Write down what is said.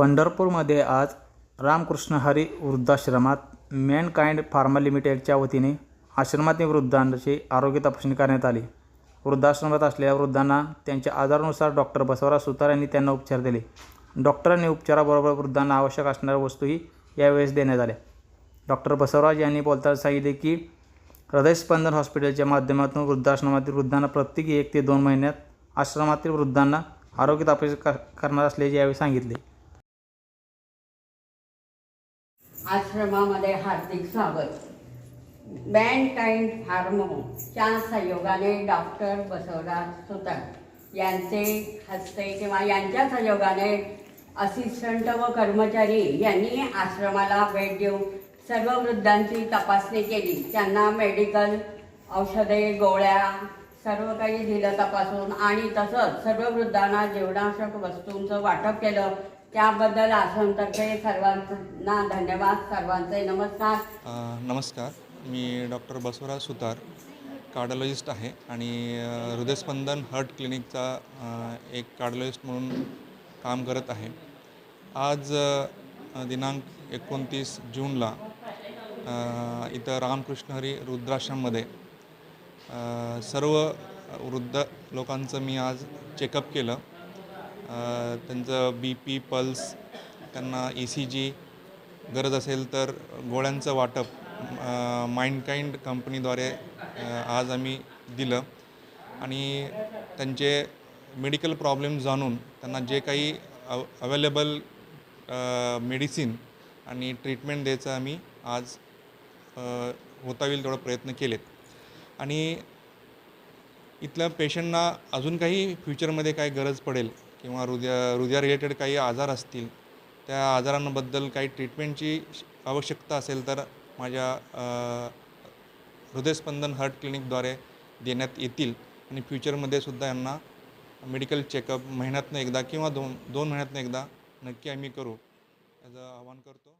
पंढरपूरमध्ये आज रामकृष्ण हरी वृद्धाश्रमात मॅनकाइंड फार्मा लिमिटेडच्या वतीने आश्रमातील वृद्धांची आरोग्य तपासणी करण्यात आली. वृद्धाश्रमात असलेल्या वृद्धांना त्यांच्या आजारानुसार डॉक्टर बसवराज सुतार यांनी त्यांना उपचार दिले. डॉक्टरांनी उपचाराबरोबर वृद्धांना आवश्यक असणाऱ्या वस्तूही यावेळेस देण्यात आल्या. डॉक्टर बसवराज यांनी बोलताना सांगितले की हृदयस्पंदन हॉस्पिटलच्या माध्यमातून वृद्धाश्रमातील वृद्धांना प्रत्येकी एक ते दोन महिन्यात आश्रमातील वृद्धांना आरोग्य तपासणी करणार असल्याचे यावेळी सांगितले. आश्रमामध्ये हार्दिक स्वागत. बँटाईन फार्मो च्या सहयोगाने डॉक्टर बसवराज सुतार यांचे हस्ते किंवा यांच्या सहयोगाने असिस्टंट व कर्मचारी यांनी आश्रमाला भेट देऊन सर्व वृद्धांची तपासणी केली. त्यांना मेडिकल औषधे गोळ्या सर्व काही दिलं तपासून आणि तसंच सर्व वृद्धांना जीवनावश्यक वस्तूंचं वाटप केलं. त्याबद्दल आश्रमतर्फे सर्वांना धन्यवाद. सर्वांचे नमस्कार. अ, नमस्कार. मी डॉक्टर बसवराज सुतार कार्डिओलॉजिस्ट आहे आणि अ, हृदयस्पंदन हर्ट क्लिनिकचा अ, एक कार्डिओलॉजिस्ट म्हणून काम करत आहे. आज अ, दिनांक एकोणतीस जूनला अ, इथं रामकृष्ण हरी रुद्राश्रममध्ये अ, सर्व वृद्ध लोकांचं मी आज चेकअप केलं. त्यांचं बी पी पल्स त्यांना ई सी जी गरज असेल तर गोळ्यांचं वाटप माइंडकाइंड कंपनीद्वारे आज आम्ही दिलं. आणि त्यांचे मेडिकल प्रॉब्लेम जाणून त्यांना जे काही अव अवेलेबल मेडिसिन आणि ट्रीटमेंट द्यायचं आम्ही आज होता येईल तेवढा प्रयत्न केलेत. आणि इथल्या पेशंटना अजून काही फ्युचरमध्ये काय गरज पडेल किंवा हृदय हृदया रिलेटेड काही आजार असतील त्या आजारांबद्दल काही ट्रीटमेंटची श- आवश्यकता असेल तर माझ्या हृदयस्पंदन हार्ट क्लिनिकद्वारे देण्यात येतील. आणि फ्युचरमध्ये सुद्धा यांना मेडिकल चेकअप महिन्यातनं एकदा किंवा दोन दोन महिन्यातनं एकदा नक्की आम्ही करू. याचं आवाहन करतो.